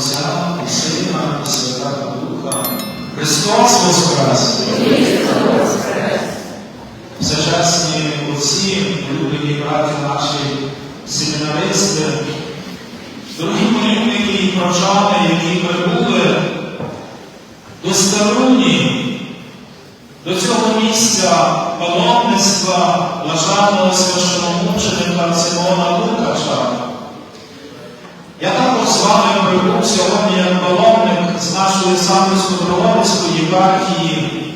Отця і Сина і Святого Духа. Христос Воскрес! Всечесні отці, улюблені браті наші семінаристи, дорогі молитвики і прочани, які прибули до Старуні, до цього місця паломництва блаженного священомученика Симона Лукача. Я також з вами прибув сьогодні як паломник з нашої Самбірсько-Дрогобицької єпархії.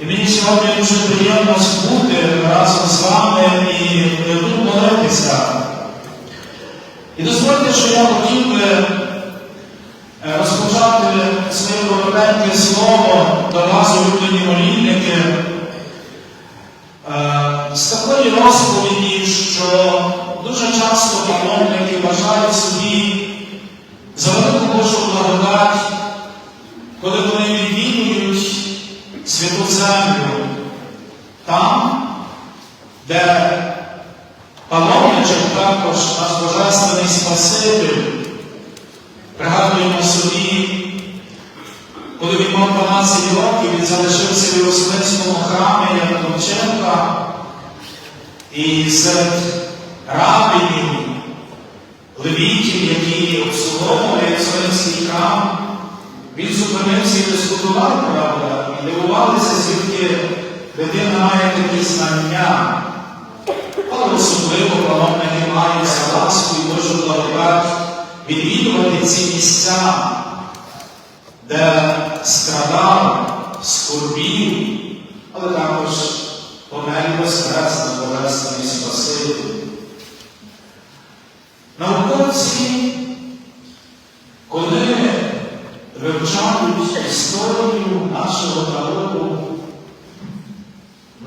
І мені сьогодні дуже приємно бути разом з вами і тут молитися. І дозвольте, що я хотів би е, розпочати своє коротеньке слово до вас, улюблені молільники, е, з такої розповіді, що дуже часто паломники вважають собі за велику Божу благодать, коли вони відвідують святу землю там, де паломничок також наш Божественний Спаситель, пригадуємо собі, коли він мав 12 років, він залишився в Єрусалимському храмі як Томченка, і серед рабинів, левітів, які обслуговували Єрусалимський храм, він зупинився і дискутував, правда, і дивувалися, звідки дитина має такі знання. Але особливо паломники мають ласку і Божу благодать відвідувати ці місця, де страдав, скорбів, але також помер на Божественний Спаситель. Науковці, коли вивчають історію нашого народу,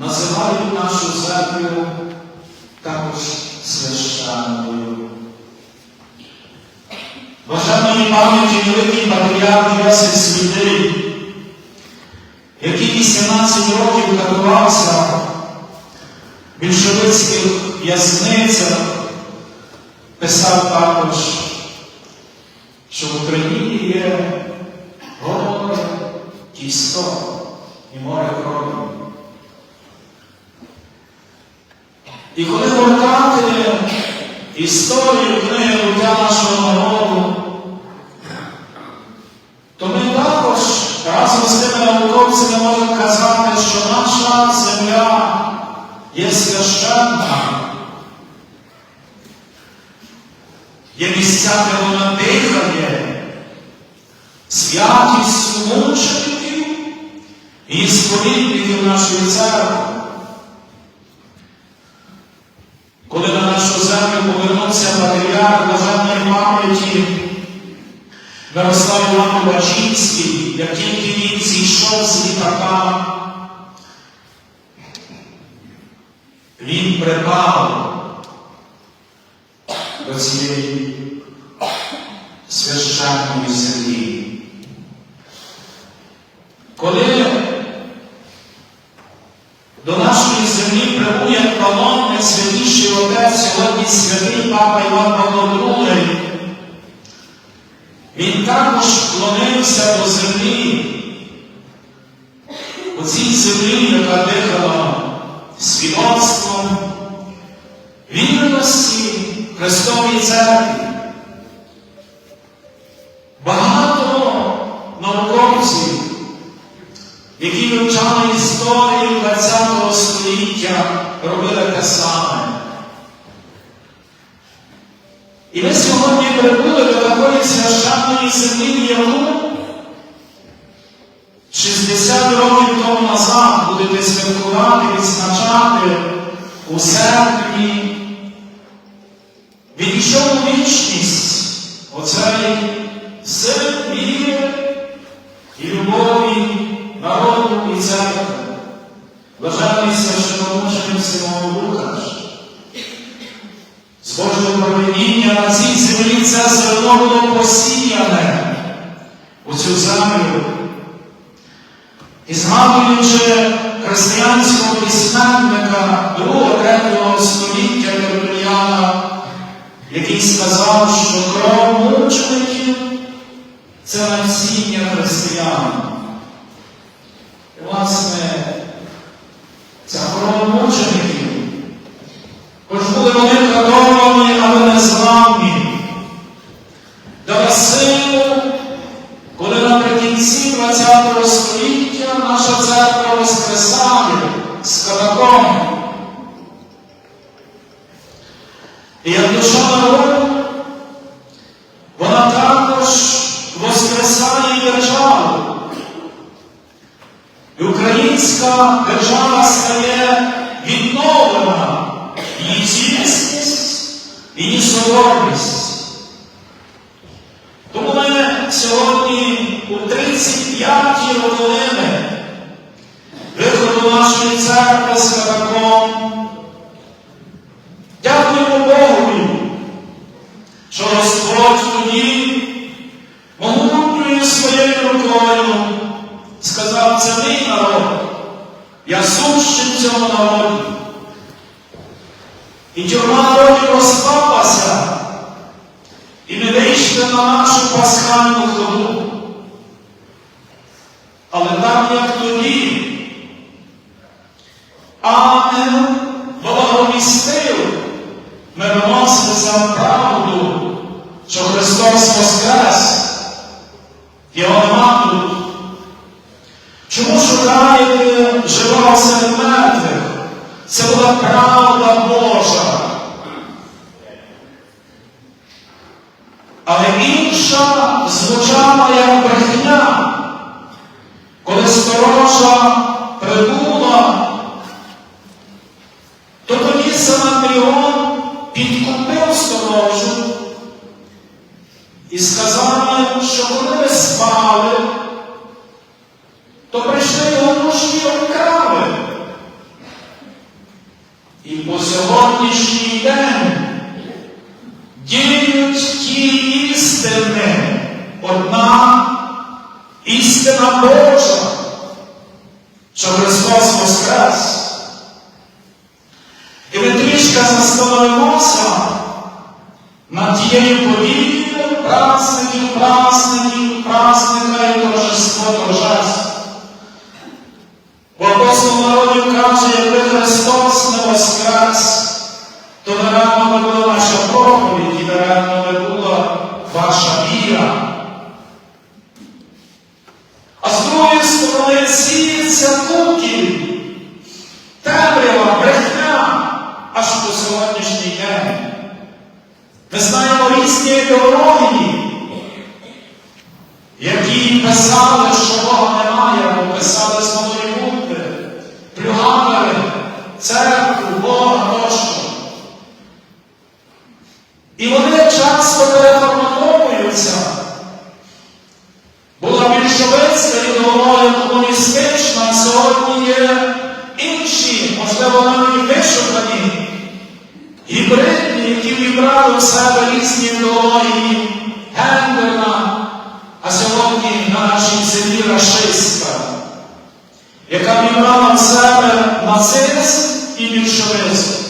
називають нашу землю також священною. Бажаної пам'яті великий патріарх Йосиф Святий, який 18 років катувався більшовицьких в'язницях, писав також, що в Україні є горе, кісток і море крові. І коли гортати історію книги нашого народу, то ми також разом з тими науковцями можемо казати, що земля є священна. Є місця, де вона дихає, святістю мучеників і сповідників нашої церкви. Коли на нашу землю повернувся патріарх блаженної пам'яті Мирослав Іван Бачинський, як тільки він зійшов з літака, він припав до цієї священної землі. Коли до нашої землі прибує паломник святіший отець, сьогодні святий Папа Іван Павло II, він також вклонився до землі, у цій землі, яка дихала свідоцтвом, вірності Христовій церкві. Багато науковців, які вивчали історію ХХ століття, робили те саме. І ми сьогодні прибули до такої священної землі, яку у серпні. письменника II-3 століття Терпеніана, який сказав, що кров мучеників це насіння християн. І, власне, ця кров мучеників, хоч були вони avançar para cima Але інша звучала як брехня, коли сторожа прибула якби Христос не воскрес. які вібрали в себе різні ідеології, гендена, а сьогодні на нашій землі рашистська, яка вібрала в себе нацизм і більшовизм.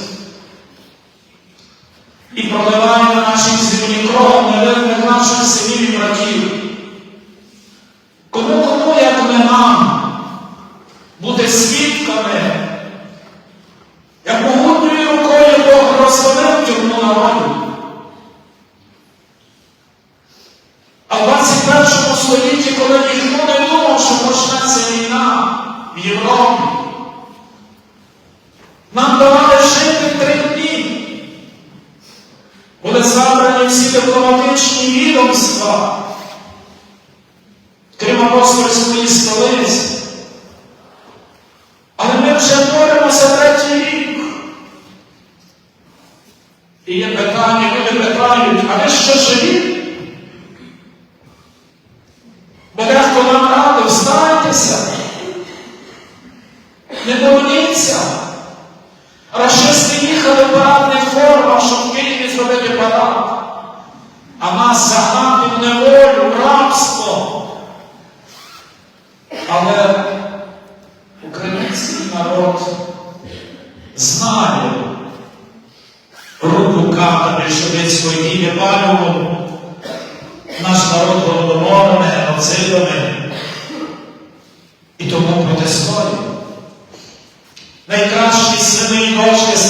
nós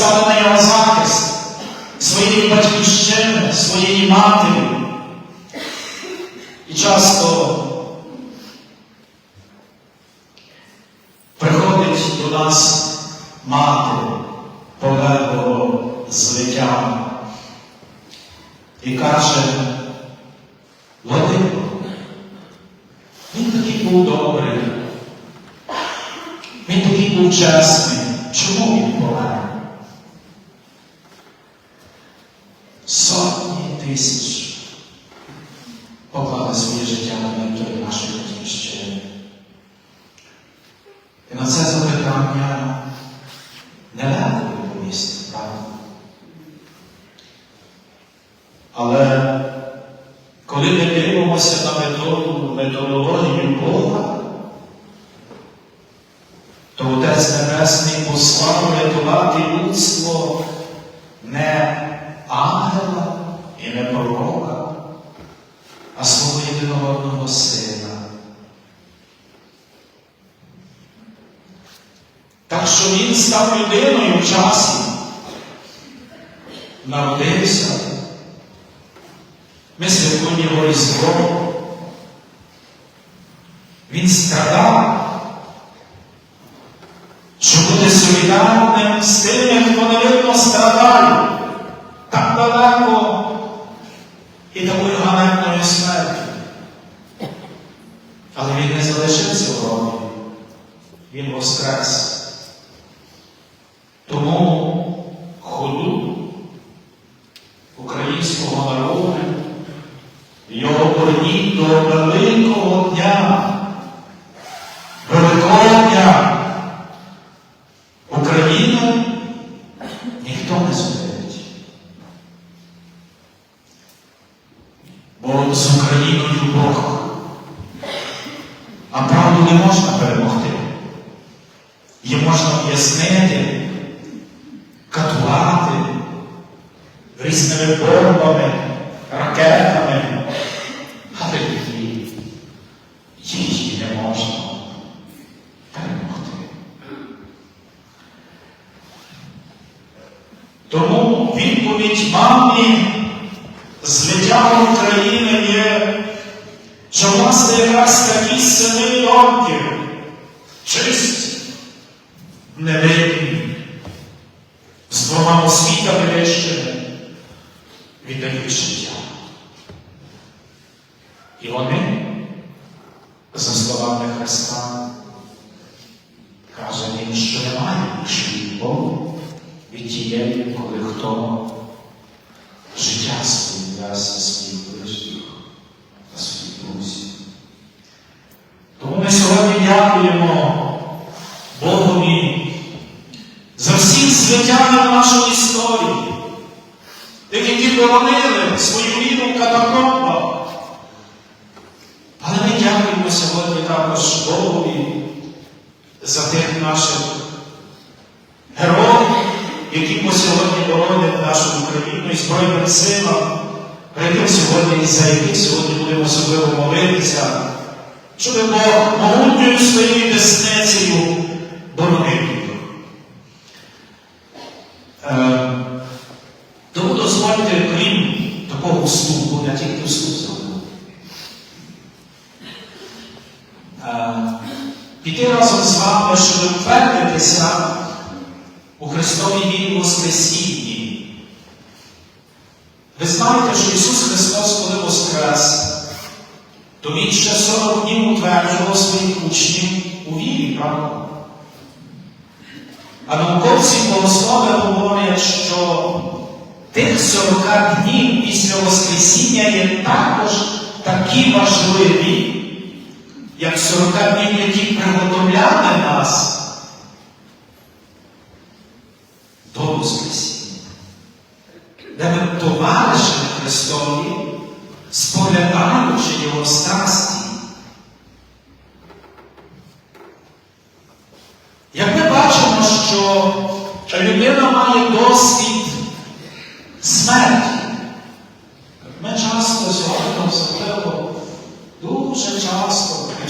стали на його захист своєї батьківщини, своєї матері. І часто приходить до нас мати полеглого злиття і каже, Владико, він такий був добрий, він такий був чесний. Чому він помер? Сотні тисяч поклали своє життя на вікторі нашої батьківщини. І на це запитання нелегко відповісти, правда? Але коли ми методу, методологію Бога, то Отець Небесний послав рятувати людство не ангела і не пророка, а свого єдинородного сина. Так що він став людиною в часі, народився. Ми святкуємо його Різдво. Він страдав, щоб бути солідарним з тими, хто невинно страдає так далеко і такою ганебною смертю. Але він не залишився в ромі. Він воскрес. Наших героїв, які по сьогодні боронять нашу Україну і Збройним силам, прийдемо сьогодні і за яких сьогодні будемо особливо молитися, щоб Бог могутньою своєю десницею боронив вами, щоб впевнитися у Христовій вірі Воскресінні. Ви знаєте, що Ісус Христос, коли Воскрес, то Він ще 40 днів утверджував своїх учнів у вірі, правда? А науковці богослови говорять, що тих 40 днів після Воскресіння є також такі важливі, як 40 днів, які приготовляли нас до Воскресіння, де ми товариші Христові, споглядаючи Його страсті. Як ми бачимо, що людина має досвід смерті, ми часто сьогодні особливо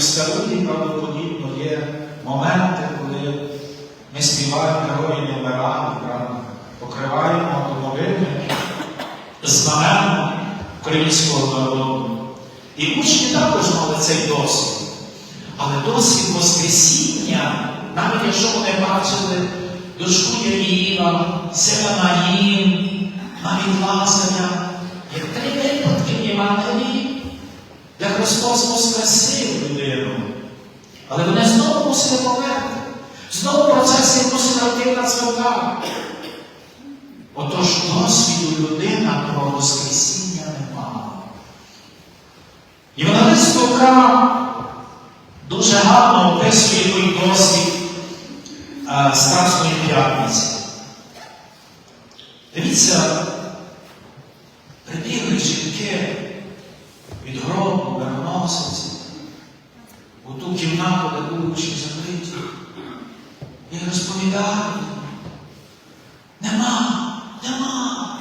салюті правдоподібно є моменти, коли ми співаємо герої правда? покриваємо домовини знаменами українського народу. І учні також мали цей досвід. Але досвід Воскресіння, навіть якщо вони бачили дочку Яїва, сина Наїн, навіть Лазаря, як три випадки в Євангелії, де Христос воскресив людину. Але вони знову мусили померти. Знову процесі мусила йти на цвета. Отож досвіду людина про Воскресіння не мала. Євангелист Лука дуже гарно описує той досвід е, Страсної п'ятниці. Дивіться, прибігли жінки від гробу, верносиці, у ту кімнату, де були учні закриті. І розповідають, нема, нема.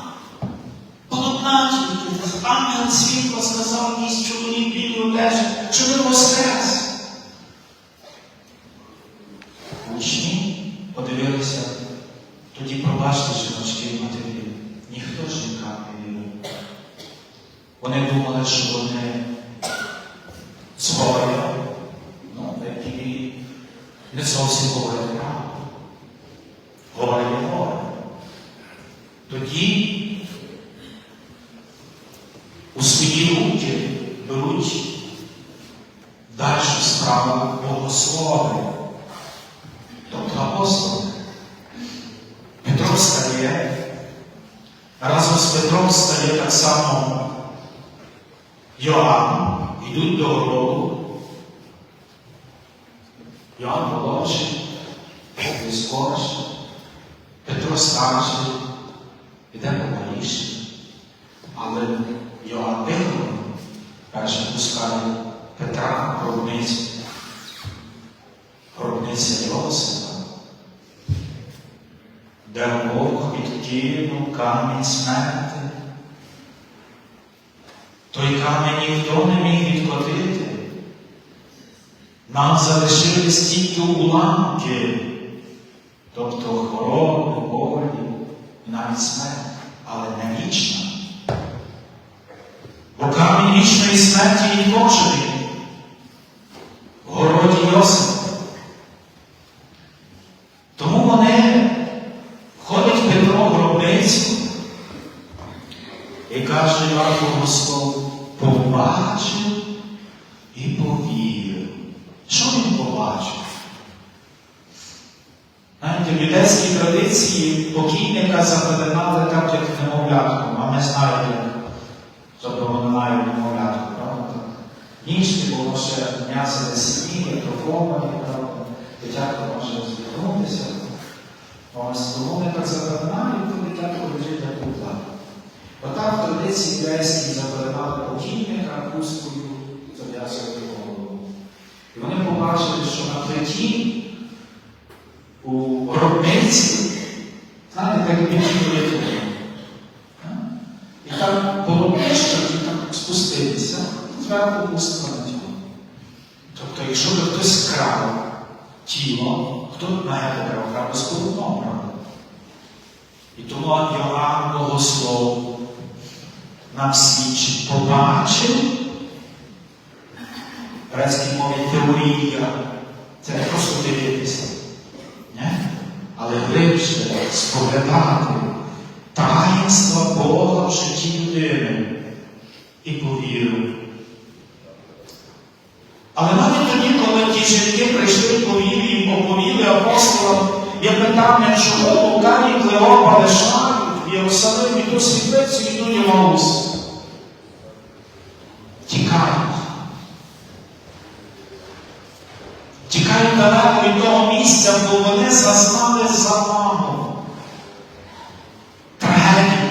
Полотна тільки, ангел світла сказав якийсь чоловік білий одежі, що ви воскрес. Учні подивилися, тоді пробачте жіночки і матері. Ніхто жінкам не вірив. Вони думали, що вони згоря, ну, які не зовсім говорять правду. Горе є горе. Тоді у свої руки беруть далі справу богослови, тобто апостоли. Петро стає, разом з Петром стає так само Йоанн, йдуть до гробу. Йоанн молодший, десь скорше, Петро старший, іде поволіше. Але Йоанн виховав, перше пускає Петра гробницю, гробниця Йосипа, де Бог відкинув камінь смерти. Той камінь ніхто не міг відкотити. Нам залишились тільки уламки, тобто хвороби, болі, і навіть смерть, але не вічна. Бо камінь вічної смерті відложений в городі Йосипа. Тому вони входять Петро в гробницю і каже Іван Богослов, побачив і повірив. Що він побачив? Знаєте, в юдейській традиції покійника запеленали так, як немовлятку, а ми знаємо, як забороняє немовлятку, правда? Ніжки було ще м'ясо не сім'ї, трофовані, правда? Дитятко може звернутися. Ось тому вони так запеленають, то дитятко лежить як кукла. Отак в традиції юдейській запеленали покійника хусткою, зав'язувати голову. І вони побачили, що на плиті у гробниці, знаєте, як більше тут. І там було ближче, і там спустилися, зверху пустила на тіло. Тобто, якщо би хтось крав тіло, хто має таке крав без полотном? І тому Йоанн Богослов нам свідчить, побачив, грецькій мові теорія, це не просто дивитися? Але глибше споглядати таїнства Бога в житті людини і повірив. Але навіть тоді, коли ті жінки прийшли повірі і оповіли апостолам, є питання, чому Лука Клеопа лишають в Єрусалимі ту світлицю і ту Ємаус. Тікають. Тікають далеко від того місця, бо вони зазнали замаху. Трагедію.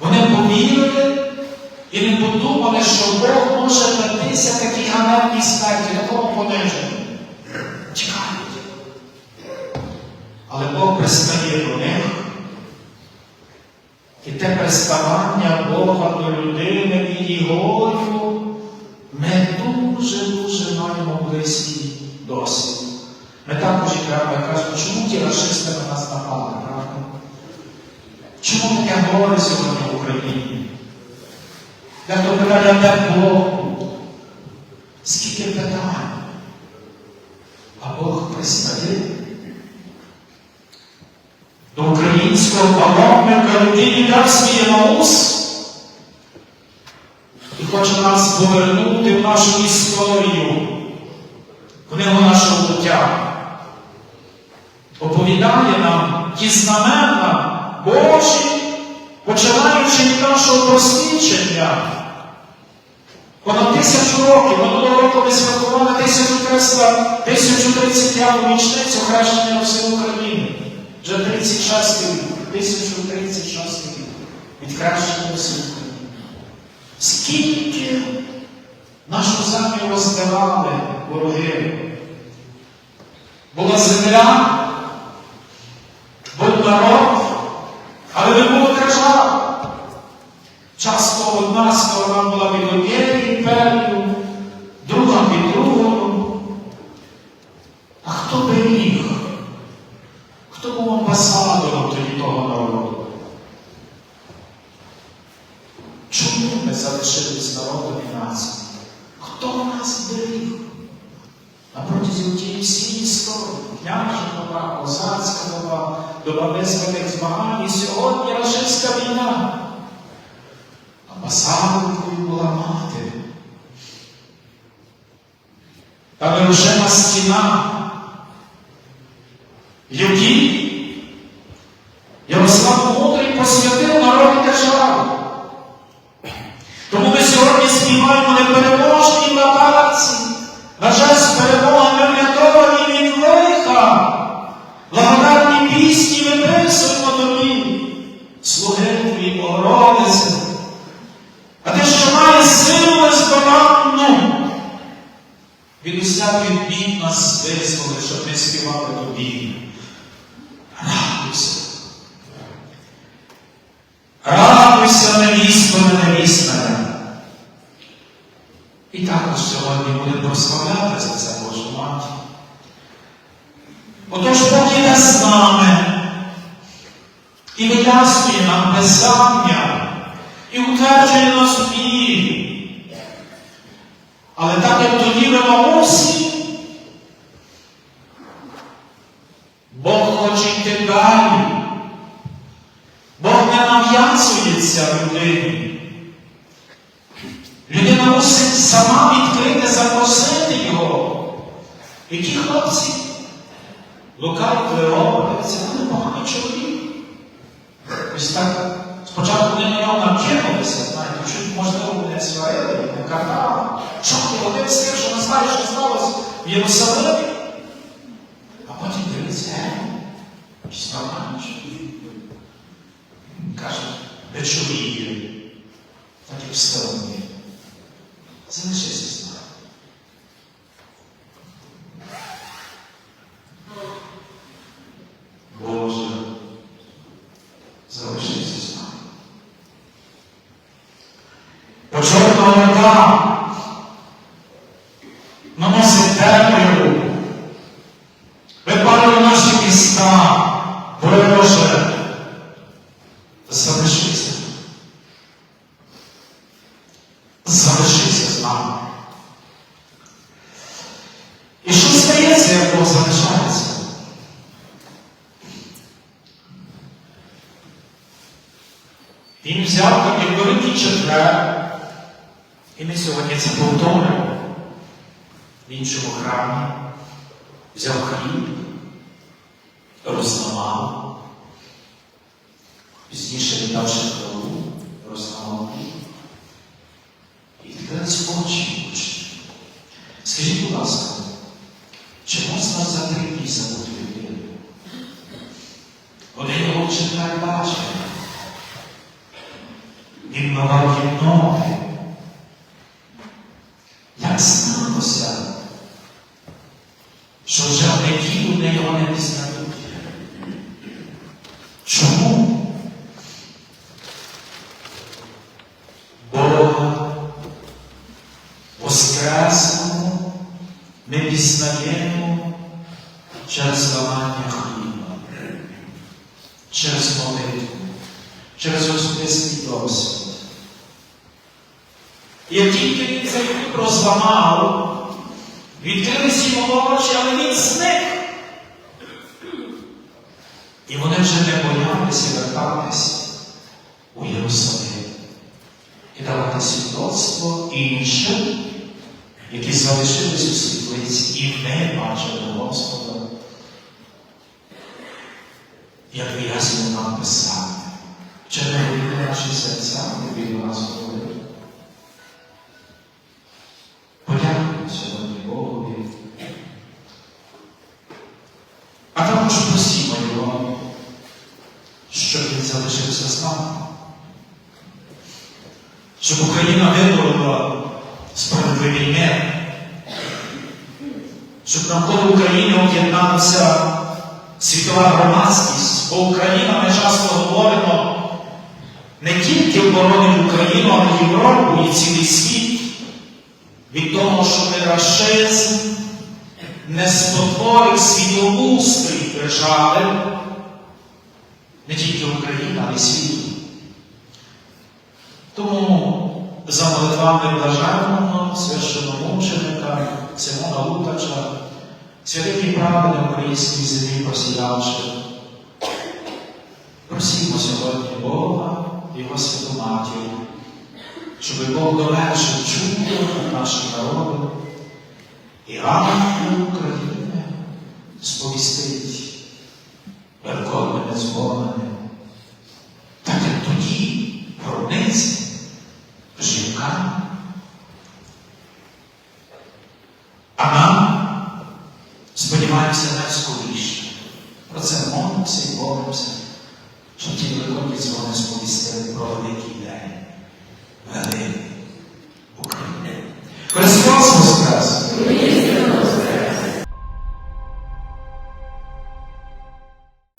Вони повірили і не подумали, що Бог може датися такій ганебній смерті, такому пониженню. Тікають. Але Бог пристає до них. І те приставання Бога до людини від Єгорю ми дуже дуже-дуже маємо. Ми йдемо і чому ті расисти на нас напали, правда? Чому таке горе сьогодні в Україні? Дехто питає, де Бог? Скільки питань? А Бог пристає. До українського паломника людині дав свій наус і хоче нас повернути в нашу історію, в книгу нашого буття. Оповідає нам ті знамена Божі, починаючи від нашого просвідчення. Понад тисячу років, минулого року ми святкували 1300, 1035 річницю хрещення Руси України. Вже 36 рік, 1036 рік від хрещення Руси України. Скільки нашу землю роздавали вороги? Була земля, був народ, але не було держави. Часто одна сторона була під однією імперією, друга під другою. А хто беріг? Хто був амбасадором тоді того народу? Чому ми залишились народом і нацією? Хто нас беріг? На протязі тієї всієї історії, княжа доба, козацька доба, доба визваних змагань, і сьогодні рашистська війна. Амбасадоркою була мати. Та нерушима стіна, в якій Ярослав бід нас визволи, щоб ми співали тобі. Радуйся. Радуйся, невісто, невісна. І також сьогодні будемо прославляти за це Божу матір. Отож, Бог іде з нами і вияснює нам Писання, і утверджує нас в вірі. Але так як тоді в Емаусі, Бог хоче йти далі. Бог не нав'язується людині. Людина мусить сама відкрити, запросити його. І ті хлопці, Лука і Клеопа, це буде поганий чоловік. Ось так, спочатку вони на нього накинулися, знаєте, чуть можливо вони сварили, не картали. Що ти один з тих, що не знаєш, що сталося в Єрусалимі? А потім дивиться, гей, якийсь нормальний чоловік. Каже, не чоловік, так і в стороні. Залишися з нами. Боже, залишися з нами. По чорного вода наносить темряву, випалює наші міста, Боже, залишися. Залишися з нами. І що стається, як Бог залишається? Він взяв так як великий і ми сьогодні це повторимо. в іншому храмі, взяв хліб, розламав, пізніше віддавши хвилу, розламав хліб. І відкрились очі учні. Скажіть, будь ласка, чи можна за три дні забути людину? Один його вчитель бачив. Він мавав їм ноги. Як сталося, що вже які люди його не пізнають? Чому? Бога Воскресло пізнаємо через ламання хліба, через молитву, через особистий досвід. І Як тільки він цей хліб зламав, відкрились йому очі, але він зник. І вони вже не боялися вертатися у Єрусалим і давати свідоцтво іншим, які залишились у світлиці і не бачили Господа. Як вияснено нам писати, чи не наші серця, від нас говорили. Залишився з нами. Щоб Україна виборола справедливий мир. Щоб навколо України об'єдналася світова громадськість, бо Україна, ми часто говоримо, не тільки оборонить Україну, але й Європу і цілий світ від того, що рашизм не спотворив світоустрій держави, не тільки України, але й світу. Тому за молитвами блаженного священомученика Симона Лукача, святий правди на українській землі посіявши, просімо сьогодні Бога, і Його святу матір, щоб Бог довершив чудо нашим народом і ангел України сповістить великодними дзвонами, так як тоді гробниці жінкам. А нам сподіваємося найскоріше. Про це молимося і молимося, щоб ті великодні дзвони сповістили про великий день. Великий.